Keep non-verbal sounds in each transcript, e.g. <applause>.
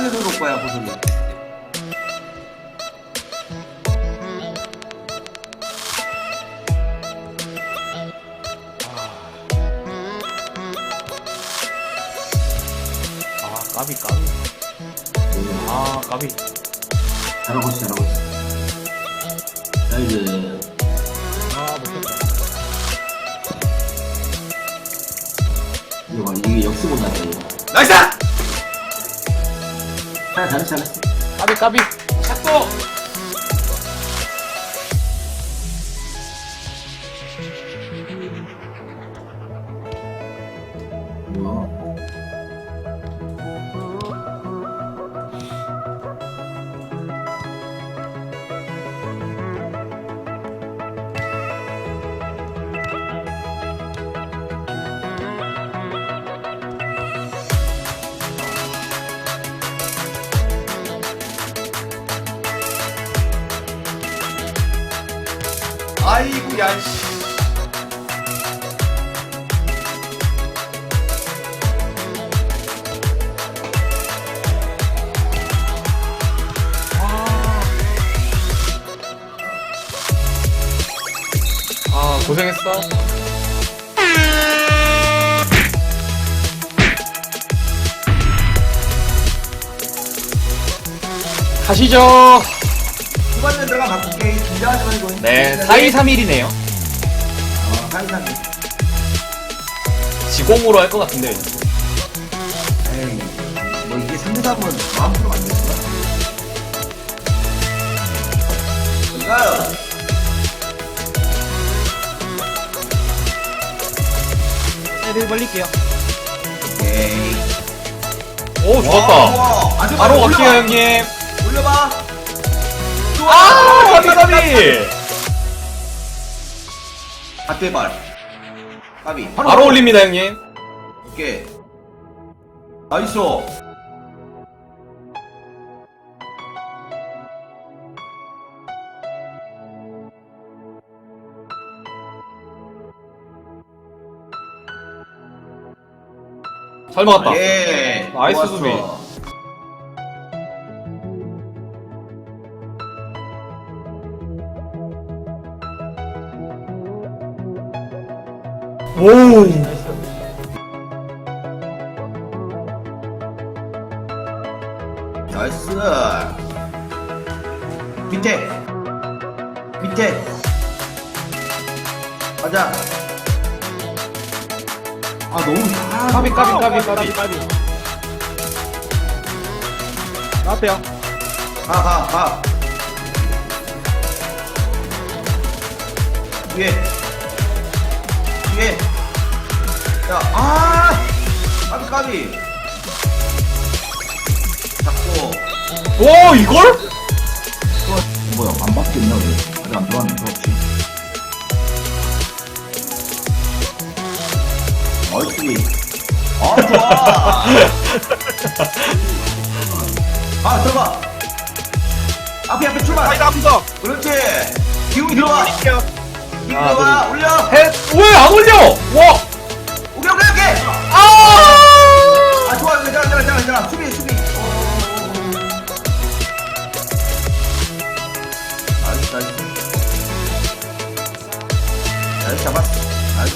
빠르게 들어올 거야 보석이 아. 까비 까비. 아 까비. 잘하고 있어 잘하고 있어. 나이스 아 못했다. 이거 봐 이게 역습 나다 이거 잘 잘했어 잘했어 까비 까비 샷도! 야, 씨. 아 고생했어. 가시죠 후반전 들어가 바꿀게. 긴장하지 말고. 네 4231이네요. 어 항상 지공으로 할 것 같은데. 에이 뭐 이게 3대 3은 마음대로 안 되는 거야? 애들 벌릴게요. 오케이. 오 와, 좋았다. 와, 아주 바로 올려봐. 갈게요 형님. 올려봐 아 까비 까비 갓대발. 까비. 바로 올립니다 형님. 오케이. 나이스. 잘 먹었다. 예. 나이스 좋았어. 수비. 오 나이스. 밑에. 밑에. 가자. 아 너무 아, 까비 까비 까비 까비 까비. 나왔대요. 가가 가. 위에. 위에 야 아! 까비 까비. 잡고. 오 이걸? 뭐야 안 바뀌었나 왜 아직 안 들어왔는데 없지. 나이스. 아 좋아. 아 들어가. 앞에 앞에 출발. 사이드 앞서! 그렇지. 기운이 들어와. 올릴게요. 기운 들어와. 올려. 왜안 올려? 와! 괜찮아 괜찮아 수비 수비. 나이스 나이스. 나이스 잡았어. 나이스.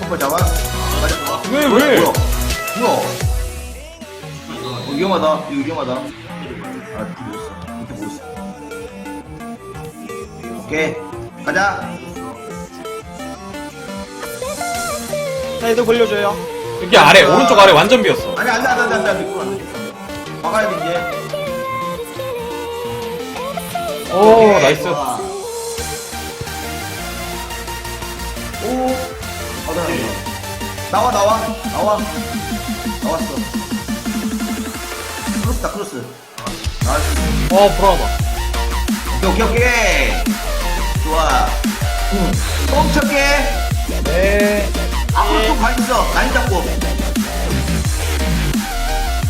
한번 잡았어 맞아 왜, 왜? 뭐야? 뭐야? 어, 위험하다. 이거 위험하다. 아 밑에 뭐 있어. 밑에 뭐 있어. 오케이. 가자. 사이드 벌려줘요 여기 아래 오른쪽 아래 완전 비었어. 아니 안돼 안돼 안돼 안돼. 안돼. 막아야 돼 이제 오 오케이, 나이스. 좋아. 오. 받아 나와 나와. 나와. 나왔어. 크로스다 크로스. 나이스. 어 불안하다 오케이 오케이 오케이. 좋아. 응. 멈춰게 네 앞으로 좀 가있어 라인 잡고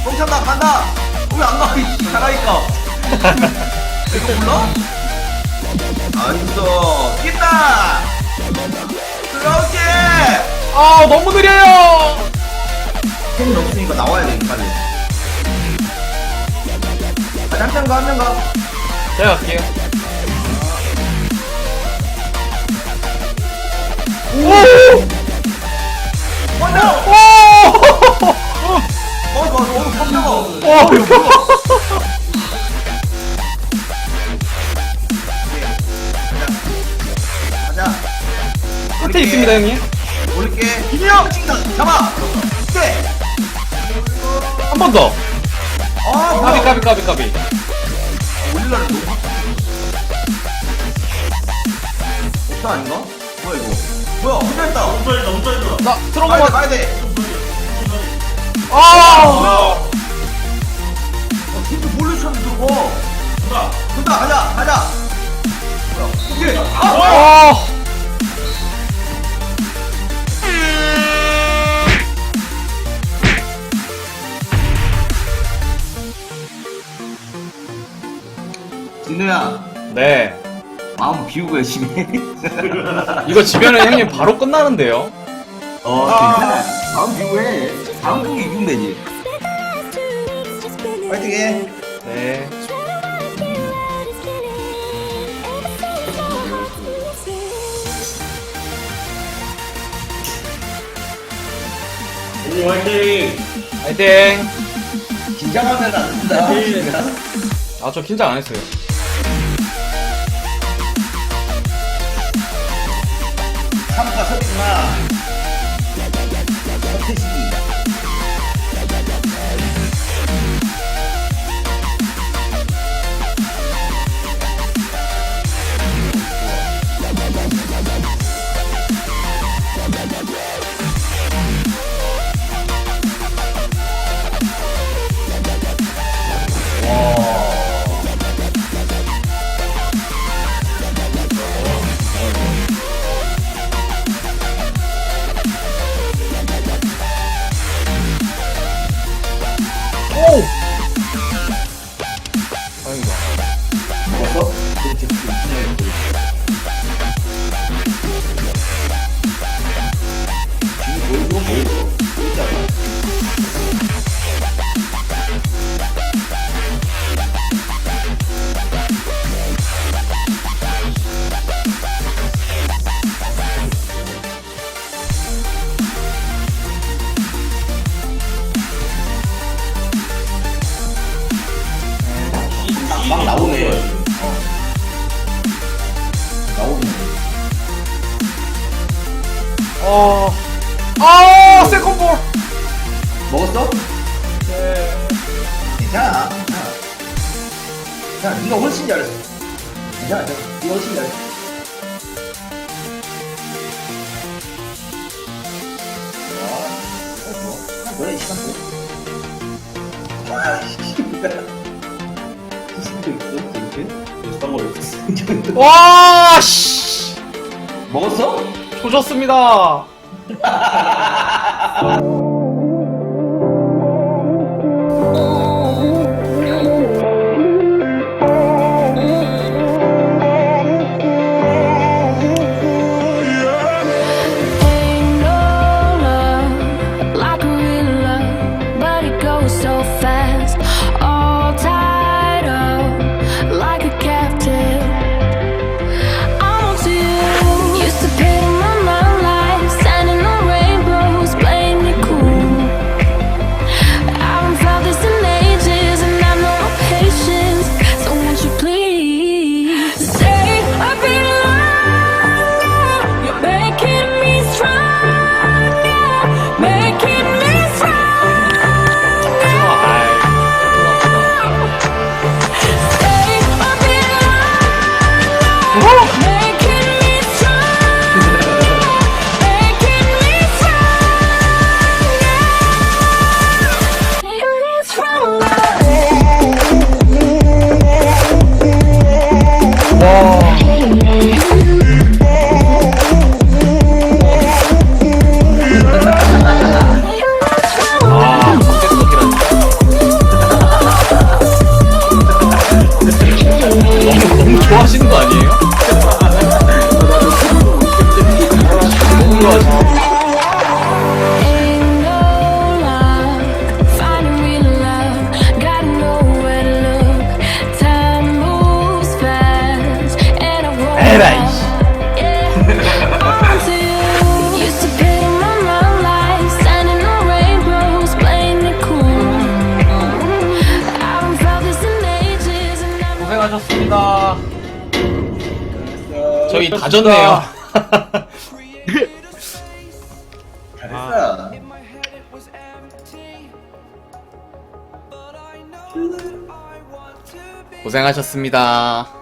멈췄다 간다 왜안 가? 이 가라니까 이거 몰라? 나이스 낀다 그렇지 아 너무 느려요 팬이 없으니까 나와야 돼 빨리 잠깐 가, 한명 가. 제가 갈게요. 오! 끝에 있습니다, 형님. 올릴게. 찍다. 잡아! 네! 한번 더. 아, 까비, 뭐야. 까비, 까비, 까비. 올릴라는 너무 없다 아닌가? 뭐야? 뭐야 혼자 있다. 혼자 있다. 혼자 있다. 나, 가야 돼. 들어가봐. 가야 돼. 아! 어, 진짜 몰래 쳤는데 들어가. 간다. 간다. 가자. 가자. 뭐야? 오케이. 아! 아! 진우야 열심히 해. <laughs> 이거 지면은 형님 바로 끝나는데요. 어 괜찮아. 마음 비우고 해. 다음 경기 이기면 되지. 파이팅 해. 네. 화이팅! 긴장하면 안 된다. 아, 저 긴장 안 했어요. 삼가 서빈아. 어. 아, 세컨볼! 먹었어? 네. 괜찮아. 괜찮아. 야, 네가 훨씬 잘했어. 괜찮아. 네가 훨씬 잘했어. 와, 어, 좋아. 너네 시간 줘. 아, 씨, 있어, 이렇게? 와, 씨! 먹었어? 조졌습니다. <laughs> 고생하셨습니다. 저희 다 졌네요. 고생하셨습니다.